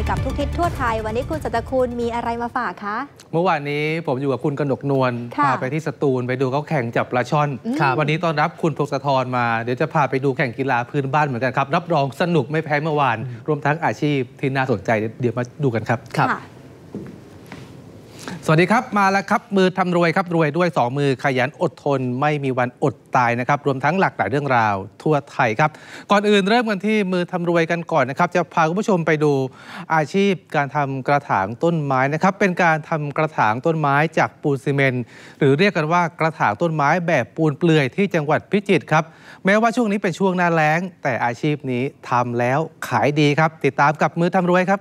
วยกับทุกทิศทั่วไทย วันนี้คุณสัตคุณมีอะไรมาฝากคะ เมื่อวานนี้ผมอยู่กับคุณกนกนวลค่ะพาไปที่สตูลไปดูเขาแข่งจับปลาช่อนครับวันนี้ต้อนรับคุณพงศธรมา เดี๋ยวจะพาไปดูแข่งกีฬาพื้นบ้านเหมือนกันครับ รับรองสนุกไม่แพ้เมื่อวาน รวมทั้งอาชีพที่น่าสนใจเดี๋ยวมาดูกันครับค่ะ สวัสดีครับมาแล้วครับมือทำรวยครับรวยด้วย 2 มือขยันอดทนไม่มีวันอดตายนะครับรวมทั้งหลากหลายเรื่องราวทั่วไทยครับ ก่อนอื่นเริ่มกันที่มือทำรวยกันก่อนนะครับ จะพาคุณผู้ชมไปดูอาชีพการทำกระถางต้นไม้นะครับ เป็นการทำกระถางต้นไม้จากปูนซีเมนต์หรือเรียกกันว่ากระถางต้นไม้แบบปูนเปลือยที่จังหวัดพิจิตรครับ แม้ว่าช่วงนี้เป็นช่วงหน้าแล้ง แต่อาชีพนี้ทำแล้วขายดีครับ ติดตามกับมือทำรวยครับ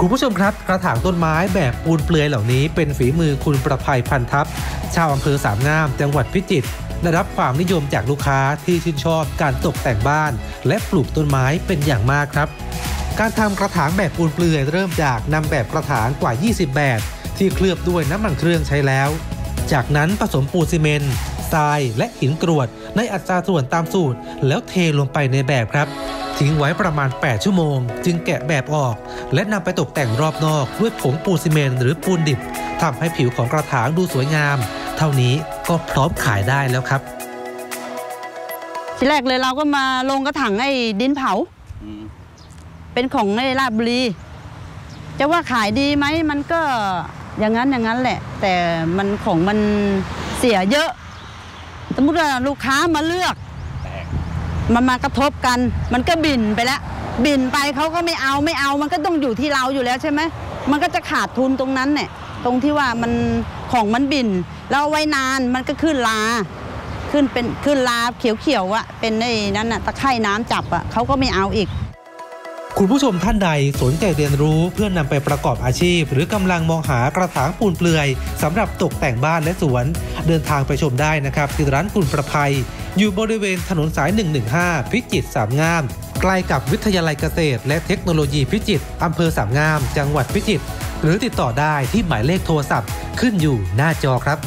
คุณผู้ชมครับกระถางต้นไม้แบบปูนเปลือยเหล่านี้เป็นฝีมือคุณประภัยพันทัพ ชาวอำเภอสามงาม จังหวัดพิจิตรได้รับความนิยมจากลูกค้าที่ชื่นชอบการตกแต่งบ้าน และปลูกต้นไม้เป็นอย่างมากครับ การทำกระถางแบบปูนเปลือยเริ่มจากนำแบบกระถางกว่า 20 แบบ ที่เคลือบด้วยน้ำมันเครื่องใช้แล้ว จากนั้นผสมปูนซีเมนต์ทรายและหินกรวดในอัตราส่วนตามสูตร แล้วเทลงไปในแบบครับ ทิ้งไว้ประมาณ 8 ชั่วโมง จึงแกะแบบออก และนำไปตกแต่งรอบนอกด้วยผงปูนซีเมนต์หรือปูนดิบทำให้ผิวของกระถางดูสวยงาม เท่านี้ก็พร้อมขายได้แล้วครับ ทีแรกเลยเราก็มาลงกระถางไอ้ดินเผา เป็นของในราชบุรี จะว่าขายดีไหมมันก็อย่างนั้นอย่างนั้นแหละ แต่มันของมันเสียเยอะ สมมติว่าลูกค้ามาเลือก มันมากระทบกัน มันก็บินไปแล้ว บินไปเขาก็ไม่เอาไม่เอา มันก็ต้องอยู่ที่เราอยู่แล้วใช่ไหมมันก็จะขาดทุนตรงนั้นเนี่ยตรงที่ว่ามันของมันบินเราไว้นานมันก็ขึ้นลา ขึ้นเป็นขึ้นลาเขียวๆอะเป็นในนั้นอะตะไคร่น้ำจับอะเขาก็ไม่เอาอีก คุณผู้ชมท่านใดสนใจเรียนรู้เพื่อนำไปประกอบอาชีพ หรือกำลังมองหากระถางปูนเปลือยสำหรับตกแต่งบ้านและสวน เดินทางไปชมได้นะครับที่ร้านกุลประภัย อยู่บริเวณถนนสาย 115 พิจิตรสามงาม ใกล้กับวิทยาลัยเกษตร และเทคโนโลยีพิจิตรอำเภอสามงาม จังหวัดพิจิตรหรือติดต่อได้ที่หมายเลขโทรศัพท์ขึ้นอยู่หน้าจอครับ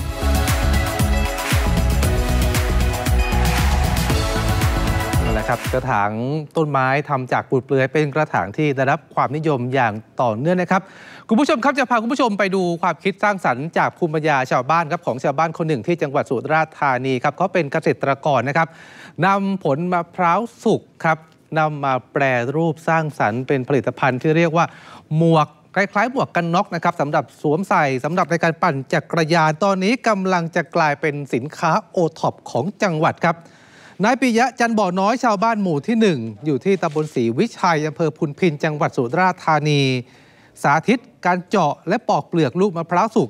ครับกระถางต้นไม้ทำจากปูนเปลือยเป็นกระถางที่ได้รับความนิยมอย่างต่อเนื่องนะครับ คุณผู้ชมครับจะพาคุณผู้ชมไปดูความคิดสร้างสรรค์จากภูมิปัญญาชาวบ้านครับของชาวบ้านคนหนึ่งที่จังหวัดสุราษฎร์ธานีครับเขาเป็นเกษตรกรนะครับนำผลมะพร้าวสุกครับนำมาแปรรูปสร้างสรรค์เป็นผลิตภัณฑ์ที่เรียกว่าหมวกคล้ายๆหมวกกันน็อกนะครับสำหรับสวมใส่สำหรับในการปั่นจักรยานตอนนี้กำลังจะกลายเป็นสินค้าโอท็อปของจังหวัดครับ นายปิยะจันบ่อน้อยชาวบ้านหมู่ที่ 1 อยู่ที่ตำบลศรีวิชัยอำเภอพุนพินจังหวัดสุราษฎร์ธานี สาธิตการเจาะและปอกเปลือกลูกมะพร้าวสุก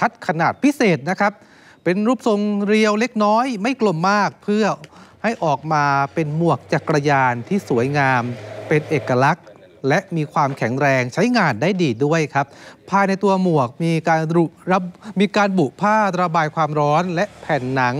คัดขนาดพิเศษนะครับ เป็นรูปทรงเรียวเล็กน้อย ไม่กลมมากเพื่อให้ออกมาเป็นหมวกจักรยานที่สวยงาม เป็นเอกลักษณ์ และมีความแข็งแรงใช้งานได้ดีด้วยครับ ภายในตัวหมวกมีการรุรับมีการบุผ้าระบายความร้อนและแผ่นหนัง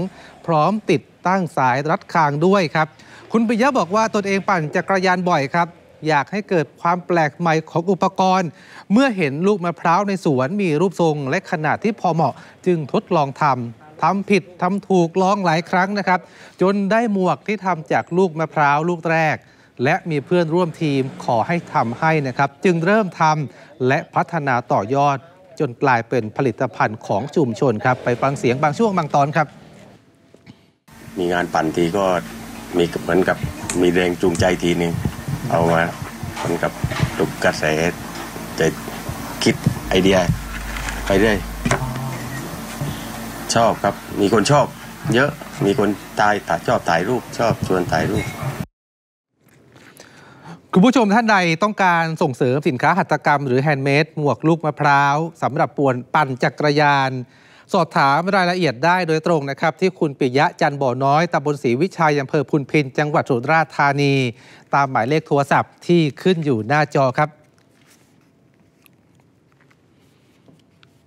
พร้อมติด ตั้งสายรัดคางด้วยครับ คุณปิยะบอกว่าตนเองปั่นจักรยานบ่อยครับ อยากให้เกิดความแปลกใหม่ของอุปกรณ์ เมื่อเห็นลูกมะพร้าวในสวนมีรูปทรงและขนาดที่พอเหมาะ จึงทดลองทำทำผิดทำถูกลองหลายครั้งนะครับ จนได้หมวกที่ทำจากลูกมะพร้าวลูกแรก และมีเพื่อนร่วมทีมขอให้ทำให้นะครับ จึงเริ่มทำและพัฒนาต่อยอด จนกลายเป็นผลิตภัณฑ์ของชุมชนครับ ไปฟังเสียงบางช่วงบางตอนครับ มีงานปั่นทีก็มีเหมือนกับมีแรงจูงใจทีนึงเอามาเหมือนกับปลุกกระแสจะคิดไอเดียไปเรื่อยชอบครับ มีคนชอบ เยอะมีคนตายถ่ายชอบถ่ายรูป ชอบชวนถ่ายรูปคุณผู้ชมท่านใดต้องการส่งเสริมสินค้าหัตถกรรมหรือแฮนด์เมดหมวกลูกมะพร้าวสำหรับปวนปั่นจักรยาน สอบถามรายละเอียดได้โดยตรงนะครับ ที่คุณปิยะจันบ่อน้อยตำบลศรีวิชัยอำเภอพุนพิน จังหวัดสุราษฎร์ธานี ตามหมายเลขโทรศัพท์ที่ขึ้นอยู่หน้าจอครับ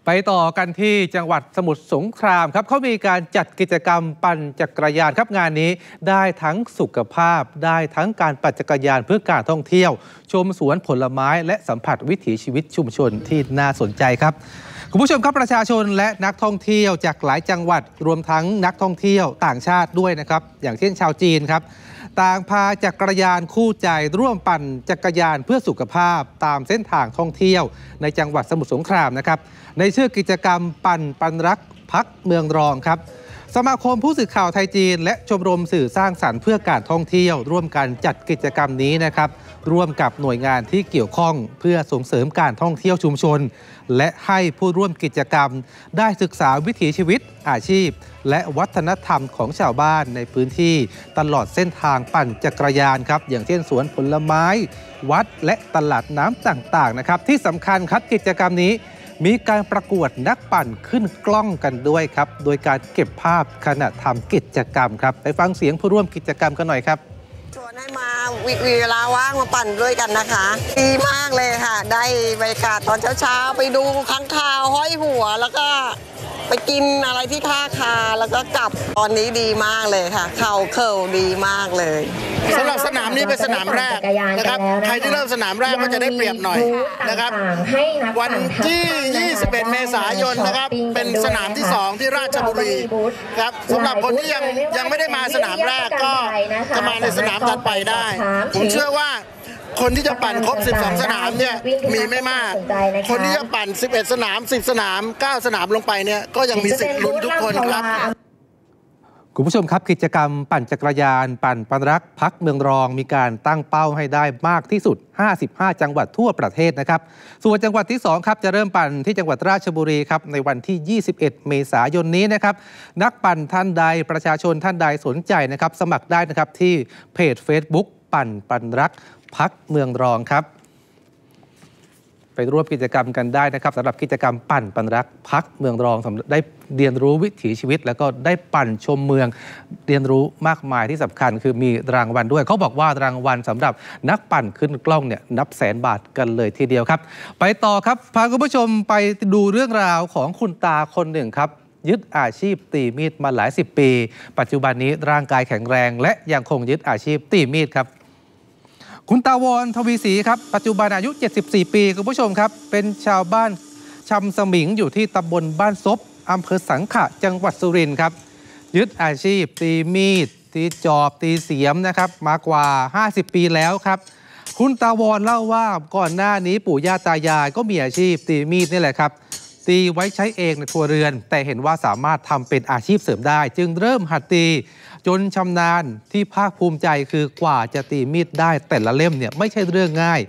ไปต่อกันที่จังหวัดสมุทรสงครามครับเขามีการจัดกิจกรรมปั่นจักรยานครับงานนี้ ได้ทั้งสุขภาพ ได้ทั้งการปั่นจักรยานเพื่อการท่องเที่ยว ชมสวนผลไม้และสัมผัสวิถีชีวิตชุมชนที่น่าสนใจครับ คุณผู้ชมครับประชาชนและนักท่องเที่ยวจากหลายจังหวัดรวมทั้งนักท่องเที่ยวต่างชาติด้วยนะครับ อย่างเช่นชาวจีนครับ ต่างพาจักรยานคู่ใจร่วมปั่นจักรยานเพื่อสุขภาพตามเส้นทางท่องเที่ยว ในจังหวัดสมุทรสงครามนะครับ ในชื่อกิจกรรมปั่นปันรักพักเมืองรองครับ สมาคมผู้สื่อข่าวไทยจีน และชมรมสื่อสร้างสรรค์เพื่อการท่องเที่ยว ร่วมกันจัดกิจกรรมนี้นะครับ ร่วมกับหน่วยงานที่เกี่ยวข้องเพื่อส่งเสริมการท่องเที่ยวชุมชน และให้ผู้ร่วมกิจกรรม ได้ศึกษาวิถีชีวิตอาชีพ และวัฒนธรรมของชาวบ้านในพื้นที่ตลอดเส้นทางปั่นจักรยานครับ อย่างเช่นสวนผลไม้ วัดและตลาดน้ำต่างๆนะครับที่สำคัญครับกิจกรรมนี้ มีการประกวดนักปั่นขึ้นกล้องกันด้วยครับ โดยการเก็บภาพขณะทำกิจกรรมครับ ไปฟังเสียงผู้ร่วมกิจกรรมกันหน่อยครับชวนให้มาวิวเวลาว่างมาปั่นด้วยกันนะคะ ดีมากเลยค่ะ ได้บรรยากาศตอนเช้าๆ ไปดูค้างคาวห้อยหัวแล้วก็ ไปกินอะไรที่ท่าคาแล้วก็กลับตอนนี้ดีมากเลยค่ะ เข่าเข่าดีมากเลยสำหรับสนามนี้เป็นสนามแรกนะครับใครที่เริ่มสนามแรกก็จะได้เปรียบหน่อยนะครับ วันที่ 21 เมษายนนะครับ เป็นสนามที่ 2 ที่ราชบุรีครับสำหรับคนที่ยังยังไม่ได้มาสนามแรกก็จะมาในสนามถัดไปได้ ผมเชื่อว่า คนที่จะปั่นครบ 12 สนามเนี่ยมีไม่มาก คนที่จะปั่น 11 สนาม 10 สนาม 9 สนามลงไปเนี่ยก็ยังมีสิทธิ์ลุ้นทุกคนครับคุณผู้ชมครับกิจกรรมปั่นจักรยาน ปั่นปันรักพักเมืองรอง มีการตั้งเป้าให้ได้มากที่สุด 55 จังหวัดทั่วประเทศนะครับ ส่วนจังหวัดที่ 2 ครับจะเริ่มปั่นที่จังหวัดราชบุรีครับในวันที่ 21 เมษายนนี้นะครับ นักปั่นท่านใดประชาชนท่านใดสนใจนะครับ สมัครได้นะครับที่เพจ Facebook ปั่นปันรัก พักเมืองรองครับ ไปร่วมกิจกรรมกันได้นะครับสำหรับกิจกรรมปั่นปันรักพักเมืองรองได้เรียนรู้วิถีชีวิต แล้วก็ได้ปั่นชมเมืองเรียนรู้มากมายที่สำคัญ คือมีรางวัลด้วย เขาบอกว่ารางวัลสำหรับนักปั่นขึ้นกล้องเนี่ยนับแสนบาทกันเลยทีเดียวครับ ไปต่อครับพาคุณผู้ชมไปดูเรื่องราวของคุณตาคนหนึ่งครับยึดอาชีพตีมีดมาหลายสิบปี ปัจจุบันนี้ร่างกายแข็งแรง และยังคงยึดอาชีพตีมีดครับ คุณตาวรทวีศรีครับ ปัจจุบันอายุ 74 ปี คุณผู้ชมครับ เป็นชาวบ้านชำสมิงอยู่ที่ตำบลบ้านซบอำเภอสังขะจังหวัดสุรินทร์ครับ ยึดอาชีพ ตีมีด ตีจอบ ตีเสียมนะครับ มากว่า 50 ปีแล้วครับ คุณตาวรเล่าว่าก่อนหน้านี้ปู่ย่าตายายก็มีอาชีพ ตีมีดนี่แหละครับ ตีไว้ใช้เองในครัวเรือน แต่เห็นว่าสามารถทำเป็นอาชีพเสริมได้ จึงเริ่มหัดตี จนชำนาญที่ภาคภูมิใจคือกว่าจะตีมีดได้แต่ละเล่มเนี่ยไม่ใช่เรื่องง่าย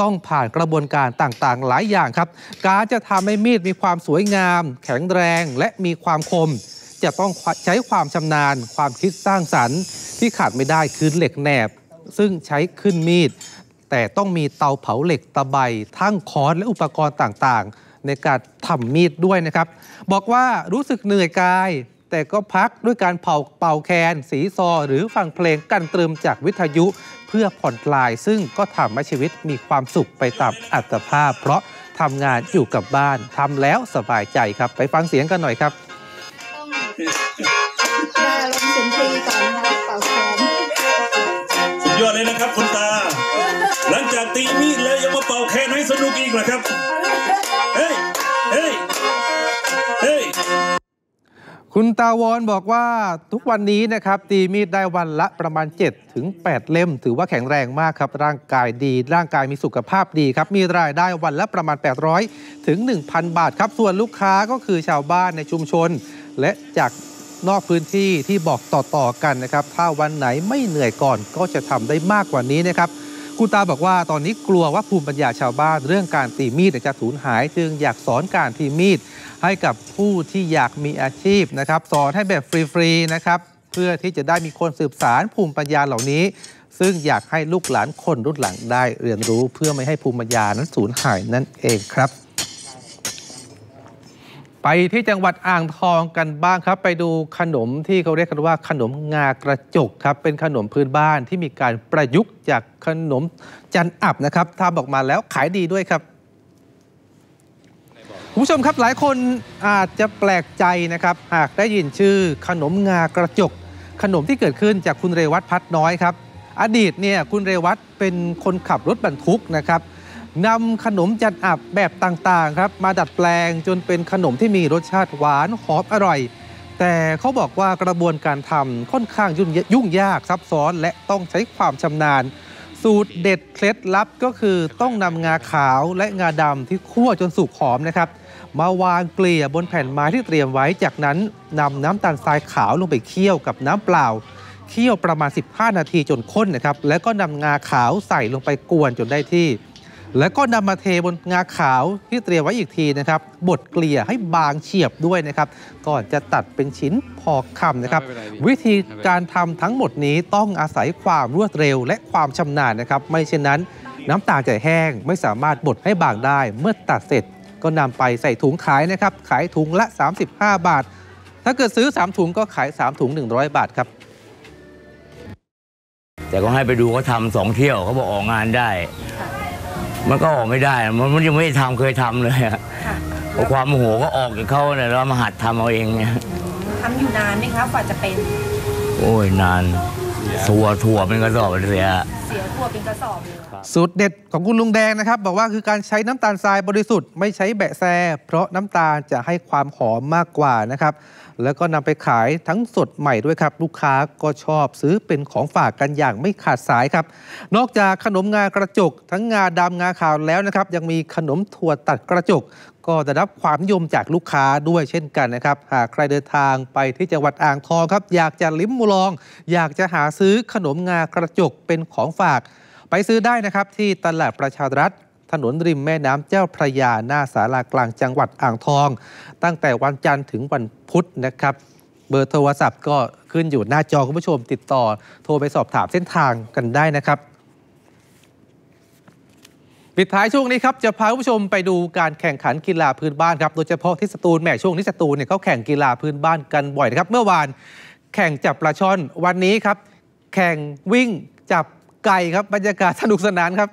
ต้องผ่านกระบวนการต่างๆ หลายอย่างครับ การจะทำให้มีดมีความสวยงาม แข็งแรงและมีความคม จะต้องใช้ความชำนาญ ความคิดสร้างสรรค์ที่ขาดไม่ได้คือเหล็กแหนบ ซึ่งใช้ขึ้นมีด แต่ต้องมีเตาเผาเหล็กตะไบทั้งค้อนและอุปกรณ์ต่างๆ ในการทำมีดด้วยนะครับ บอกว่ารู้สึกเหนื่อยกาย แต่ก็พักด้วยการเป่าเป่าแคน สีซอ หรือฟังเพลงกันตรึมจากวิทยุ เพื่อผ่อนคลาย ซึ่งก็ทำให้ชีวิตมีความสุขไปตามอัตภาพ เพราะทำงานอยู่กับบ้านทำแล้วสบายใจครับ ไปฟังเสียงกันหน่อยครับได้ลงสินทรีก่อนนะคะเป่าแขนสุดยอดเลยนะครับคุณตา หลังจากตีมีดแล้วยังมาเป่าแคนให้สนุกอีกเหรอครับ คุณตาวรบอกว่าทุกวันนี้นะครับตีมีดได้วันละประมาณ 7 ถึง 8 เล่ม ถือว่าแข็งแรงมากครับ ร่างกายดี ร่างกายมีสุขภาพดีครับ มีรายได้วันละประมาณ 800 ถึง 1,000 บาทครับ ส่วนลูกค้าก็คือชาวบ้านในชุมชน และจากนอกพื้นที่ที่บอกต่อๆกันนะครับ ถ้าวันไหนไม่เหนื่อยก่อนก็จะทำได้มากกว่านี้นะครับคุณตาบอกว่าตอนนี้กลัวว่าภูมิปัญญาชาวบ้านเรื่องการตีมีดจะสูญหาย จึงอยากสอนการตีมีด ให้กับผู้ที่อยากมีอาชีพนะครับสอนให้แบบฟรีๆนะครับเพื่อที่จะได้มีคนสืบสารภูมิปัญญาเหล่านี้ ซึ่งอยากให้ลูกหลานคนรุ่นหลังได้เรียนรู้เพื่อไม่ให้ภูมิปัญญานั้นสูญหายนั่นเองครับ ไปที่จังหวัดอ่างทองกันบ้างครับ ไปดูขนมที่เขาเรียกกันว่าขนมงากระจกครับเป็นขนมพื้นบ้านที่มีการประยุกต์จากขนมจันอับนะครับทำออกมาแล้วขายดีด้วยครับ คุณผู้ชมครับหลายคนอาจจะแปลกใจนะครับหากได้ยินชื่อขนมงากระจก ขนมที่เกิดขึ้นจากคุณเรวัตพัดน้อยครับ อดีตเนี่ยคุณเรวัตเป็นคนขับรถบรรทุกนะครับนำขนมจันอับแบบต่างๆครับมาดัดแปลงจนเป็นขนมที่มีรสชาติหวานหอมอร่อย แต่เขาบอกว่ากระบวนการทำค่อนข้างยุ่งยากซับซ้อนและต้องใช้ความชำนาญ สูตรเด็ดเคล็ดลับก็คือต้องนำงาขาวและงาดำที่คั่วจนสุกหอมนะครับ มาวางเกลี่ยบนแผ่นไม้ที่เตรียมไว้ จากนั้นนำน้ำตาลทรายขาวลงไปเคี่ยวกับน้ำเปล่า เคี่ยวประมาณ 15 นาทีจนข้นนะครับ แล้วก็นำงาขาวใส่ลงไปกวนจนได้ที่ แล้วก็นำมาเทบนงาขาวที่เตรียมไว้อีกทีนะครับ บดเกลี่ยให้บางเฉียบด้วยนะครับ ก่อนจะตัดเป็นชิ้นพอคำนะครับ วิธีการทำทั้งหมดนี้ต้องอาศัยความรวดเร็วและความชำนาญนะครับ ไม่เช่นนั้น น้ำตาลจะแห้งไม่สามารถบดให้บางได้ เมื่อตัดเสร็จก็นำไปใส่ถุงขายนะครับ ขายถุงละ 35 บาท ถ้าเกิดซื้อ 3 ถุงก็ขาย 3 ถุง 100 บาทครับแต่ก็ให้ไปดูเขาทำสองเที่ยวเขาบอกออกงานได้ มันก็ออกไม่ได้มันมันยังไม่ได้ทำเคยทำเลยอะเพราะความโมโหก็ออกจากเขาเนี่ยแล้วมาหัดทำเอาเองเนี่ยทำอยู่นานไหมคะกว่าจะเป็น โอ้ยนานถั่วถั่วเป็นกระสอบเลยอะเสียทั่วเป็นกระสอบเลยสูตรเด็ดของคุณลุงแดงนะครับ บอกว่าคือการใช้น้ำตาลทรายบริสุทธิ์ไม่ใช้แบะแซ เพราะน้ำตาลจะให้ความหอมมากกว่านะครับ แล้วก็นำไปขายทั้งสดใหม่ด้วยครับ ลูกค้าก็ชอบซื้อเป็นของฝากกันอย่างไม่ขาดสายครับ นอกจากขนมงากระจก ทั้งงาดำงาขาวแล้วนะครับ ยังมีขนมถั่วตัดกระจก ก็ได้รับความนิยมจากลูกค้าด้วยเช่นกันนะครับ หากใครเดินทางไปที่จังหวัดอ่างทองครับ อยากจะลิ้มลอง อยากจะหาซื้อขนมงากระจกเป็นของฝาก ไปซื้อได้นะครับที่ตลาดประชารัฐ ถนนริมแม่น้ำเจ้าพระยาหน้าสารากลางจังหวัดอ่างทอง ตั้งแต่วันจันทร์ถึงวันพุธนะครับ เบอร์โทรศัพท์ก็ขึ้นอยู่หน้าจอคุณผู้ชมติดต่อ โทรไปสอบถามเส้นทางกันได้นะครับปิดท้ายช่วงนี้ครับจะพาคุณผู้ชมไปดูการแข่งขันกีฬาพื้นบ้านครับโดยเฉพาะที่สตูลแม่ช่วงนี้สตูลเนี่ยเขาแข่งกีฬาพื้นบ้านกันบ่อยนะครับ เมื่อวานแข่งจับปลาช่อนวันนี้ครับ แข่งวิ่งจับไก่ครับบรรยากาศสนุกสนานครับ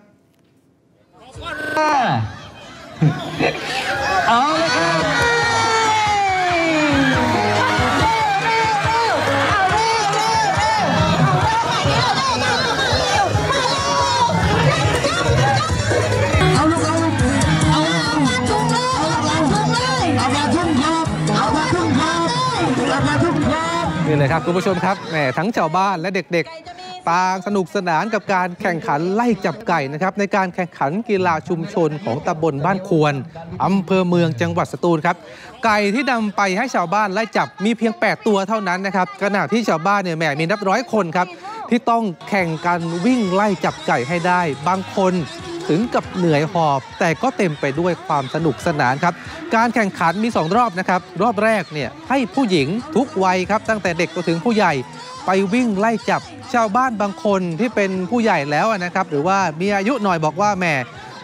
นี่เลยครับคุณผู้ชมครับแหมทั้งชาวบ้านและเด็กๆ ต่างสนุกสนานกับการแข่งขันไล่จับไก่นะครับในการแข่งขันกีฬาชุมชนของตำบลบ้านควรอำเภอเมืองจังหวัดสตูลครับ ไก่ที่นำไปให้ชาวบ้านไล่จับมีเพียง 8 ตัวเท่านั้นนะครับขณะที่ชาวบ้านเนี่ยแหมมีนับร้อยคนครับที่ต้องแข่งกันวิ่งไล่จับไก่ให้ได้ บางคนถึงกับเหนื่อยหอบ แต่ก็เต็มไปด้วยความสนุกสนานครับ การแข่งขันมี 2 รอบนะครับ รอบแรกเนี่ยให้ผู้หญิงทุกวัยครับ ตั้งแต่เด็กจนถึงผู้ใหญ่ ไปวิ่งไล่จับชาวบ้านบางคนที่เป็นผู้ใหญ่แล้วนะครับ หรือว่ามีอายุหน่อยบอกว่าแหม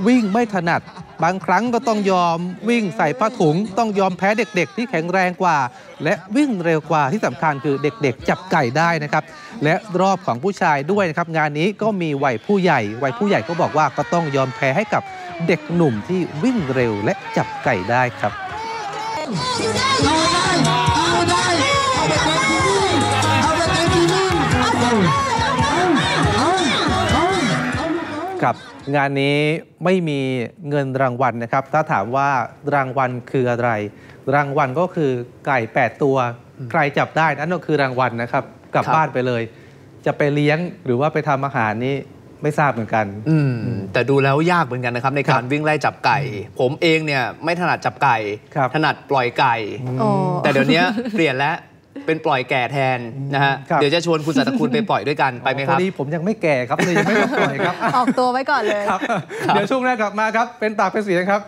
วิ่งไม่ถนัด บางครั้งก็ต้องยอมวิ่งใส่ผ้าถุง ต้องยอมแพ้เด็กๆ ที่แข็งแรงกว่า และวิ่งเร็วกว่าที่สำคัญคือเด็กๆ จับไก่ได้นะครับ และรอบของผู้ชายด้วยนะครับ งานนี้ก็มีวัยผู้ใหญ่ วัยผู้ใหญ่ก็บอกว่าก็ต้องยอมแพ้ให้กับเด็กหนุ่มที่วิ่งเร็วและจับไก่ได้ครับ กับงานนี้ไม่มีเงินรางวัลนะครับ ถ้าถามว่ารางวัลคืออะไร รางวัลก็คือไก่ 8 ตัว ใครจับได้นั่นก็คือรางวัลนะครับ กลับครับบ้านไปเลย จะไปเลี้ยงหรือว่าไปทำอาหารนี่ไม่ทราบเหมือนกัน อืม แต่ดูแล้วยากเหมือนกันนะครับ ในการวิ่งไล่จับไก่ ผมเองเนี่ยไม่ถนัดจับไก่ครับถนัดปล่อยไก่โอ้แต่เดี๋ยวนี้เปลี่ยนแล้ว เป็นปล่อยแก่แทนนะฮะครับเดี๋ยวจะชวนคุณสัตคุณไปปล่อยด้วยกันไปไหมคพรัอบดีผมยังไม่แก่ครับเลยยังไม่มาปล่อยครับออกตัวไว้ก่อนเลยครับเดี๋ยวช่วงแรกกลับมาครับเป็นปากเป็นเสียงครับ